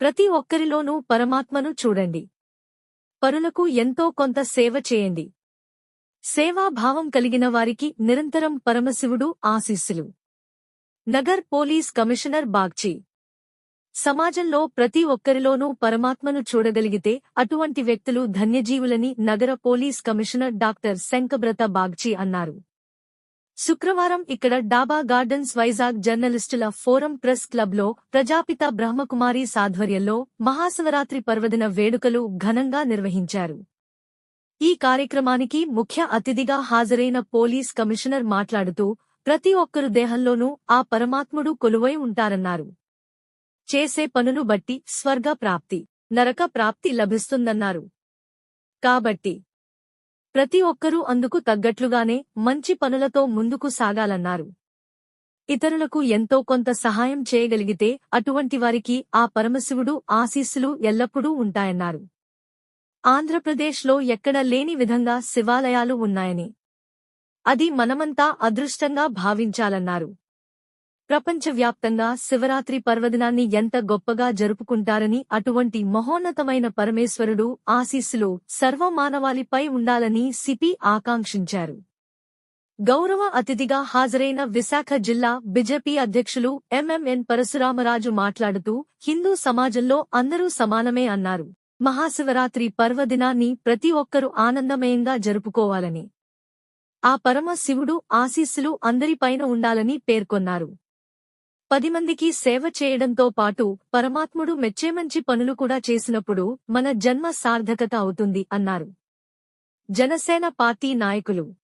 ప్రతి ఒక్కరిలోనూ పరమాత్మను చూడండి. పరులకు ఎంతో కొంత సేవ చేయండి. సేవాభావం కలిగిన వారికి నిరంతరం పరమశివుడు ఆశీస్సులు. నగర్ పోలీస్ కమిషనర్ బాగ్చి. సమాజంలో ప్రతి ఒక్కరిలోనూ పరమాత్మను చూడగలిగితే అటువంటి వ్యక్తులు ధన్యజీవులని నగర police commissioner doctor Shankhabrata Bagchi అన్నారు. శుక్రవారం ఇక్కడ డాబా గార్డెన్స్ వైజాగ్ జర్నలిస్టుల ఫోరం ప్రెస్ క్లబ్లో ప్రజాపిత బ్రహ్మకుమారి సాధ్వర్యంలో మహాశివరాత్రి పర్వదిన వేడుకలు ఘనంగా నిర్వహించారు. ఈ కార్యక్రమానికి ముఖ్య అతిథిగా హాజరైన పోలీస్ కమిషనర్ మాట్లాడుతూ ప్రతి ఒక్కరు దేహంలోనూ ఆ పరమాత్ముడు కొలువై ఉంటారన్నారు. చేసే పనులు బట్టి స్వర్గ ప్రాప్తి నరక ప్రాప్తి లభిస్తుందన్నారు. కాబట్టి ప్రతి ఒక్కరూ అందుకు తగ్గట్లుగానే మంచి పనులతో ముందుకు సాగాలన్నారు. ఇతరులకు ఎంతో కొంత సహాయం చేయగలిగితే అటువంటి వారికి ఆ పరమశివుడు ఆశీస్సులు ఎల్లప్పుడూ ఉంటాయన్నారు. ఆంధ్రప్రదేశ్లో ఎక్కడ లేని విధంగా శివాలయాలు ఉన్నాయని. అది మనమంతా అదృష్టంగా భావించాలన్నారు. ప్రపంచవ్యాప్తంగా శివరాత్రి పర్వదినాన్ని ఎంత గొప్పగా జరుపుకుంటారని అటువంటి మహోన్నతమైన పరమేశ్వరుడు ఆశీస్సులు సర్వమానవాళిపై ఉండాలని సిపి ఆకాంక్షించారు. గౌరవ అతిథిగా హాజరైన విశాఖ జిల్లా బిజెపి అధ్యక్షులు ఎంఎంఎన్ పరశురామరాజు మాట్లాడుతూ హిందూ సమాజంలో అందరూ సమానమే అన్నారు. మహాశివరాత్రి పర్వదినాన్ని ప్రతి ఒక్కరూ ఆనందమయంగా జరుపుకోవాలని. ఆ పరమ శివుడు ఆశీస్సులు అందరిపైన ఉండాలని పేర్కొన్నారు. పది మందికి సేవ చేయడంతో పాటు పరమాత్ముడు మెచ్చేమంచి పనులు కూడా చేసినప్పుడు మన జన్మ సార్థకత అవుతుంది అన్నారు. జనసేన పార్టీ నాయకులు.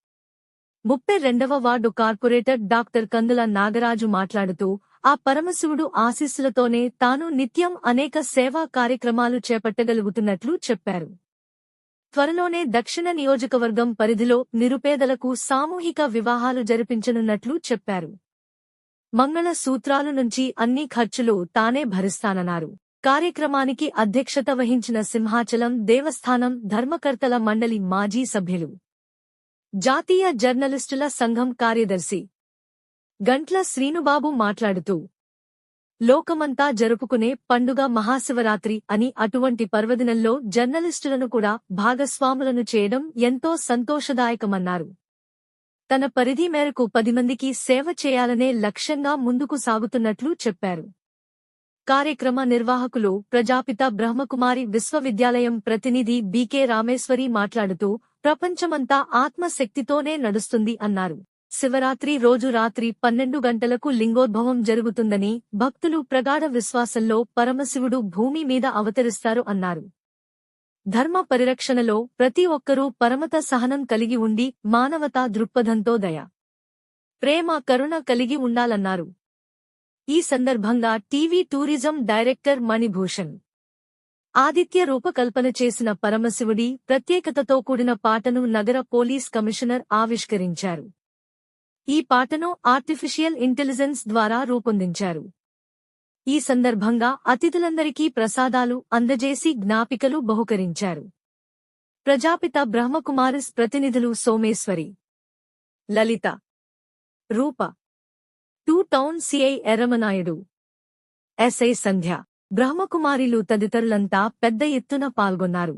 ముప్పై రెండవ ward corporator doctor Kandula Nagaraju మాట్లాడుతూ ఆ పరమశివుడు ఆశీస్సులతోనే తాను నిత్యం అనేక సేవా కార్యక్రమాలు చేపట్టగలుగుతున్నట్లు చెప్పారు. త్వరలోనే దక్షిణ నియోజకవర్గం పరిధిలో నిరుపేదలకు సామూహిక వివాహాలు జరిపించనున్నట్లు చెప్పారు. మంగళ సూత్రాలు నుంచి అన్ని ఖర్చులు తానే భరిస్తానన్నారు. కార్యక్రమానికి అధ్యక్షత వహించిన సింహాచలం దేవస్థానం ధర్మకర్తల మండలి మాజీ సభ్యులు. జాతీయ జర్నలిస్టుల సంఘం కార్యదర్శి. గంట్ల శ్రీనుబాబు మాట్లాడుతూ లోకమంతా జరుపుకునే పండుగ మహాశివరాత్రి అని అటువంటి పర్వదినంలో జర్నలిస్టులను కూడా భాగస్వాములను చేయడం ఎంతో సంతోషదాయకమన్నారు. తన పరిధి మేరకు పది మందికి సేవ చేయాలనే లక్ష్యంగా ముందుకు సాగుతున్నట్లు చెప్పారు. కార్యక్రమ నిర్వాహకులు ప్రజాపిత బ్రహ్మకుమారి విశ్వవిద్యాలయం ప్రతినిధి బీకే రామేశ్వరి మాట్లాడుతూ ప్రపంచమంతా ఆత్మశక్తితోనే నడుస్తుంది అన్నారు. శివరాత్రి రోజు రాత్రి పన్నెండు గంటలకు లింగోద్భవం జరుగుతుందని భక్తులు ప్రగాఢ విశ్వాసంలో పరమశివుడు భూమి మీద అవతరిస్తారు అన్నారు. ధర్మ పరిరక్షణలో ప్రతి ఒక్కరూ పరమత సహనం కలిగి ఉండి మానవతా దృక్పథంతో దయ ప్రేమ కరుణ కలిగి ఉండాలన్నారు. ఈ సందర్భంగా TV tourism director Manibhushan Aditya రూపకల్పన చేసిన పరమశివుడి ప్రత్యేకతతో కూడిన పాటను నగర పోలీస్ కమిషనర్ ఆవిష్కరించారు. ఈ పాటను ఆర్టిఫిషియల్ ఇంటెలిజెన్స్ ద్వారా రూపొందించారు. ఈ సందర్భంగా అతిథులందరికీ ప్రసాదాలు అందజేసి జ్ఞాపికలు బహుకరించారు. ప్రజాపిత బ్రహ్మకుమారిస్ ప్రతినిధులు Someshwari Lalitha Roopa two town CI Yerramanaidu SI Sandhya బ్రహ్మకుమారిలు తదితరులంతా పెద్ద ఎత్తున పాల్గొన్నారు.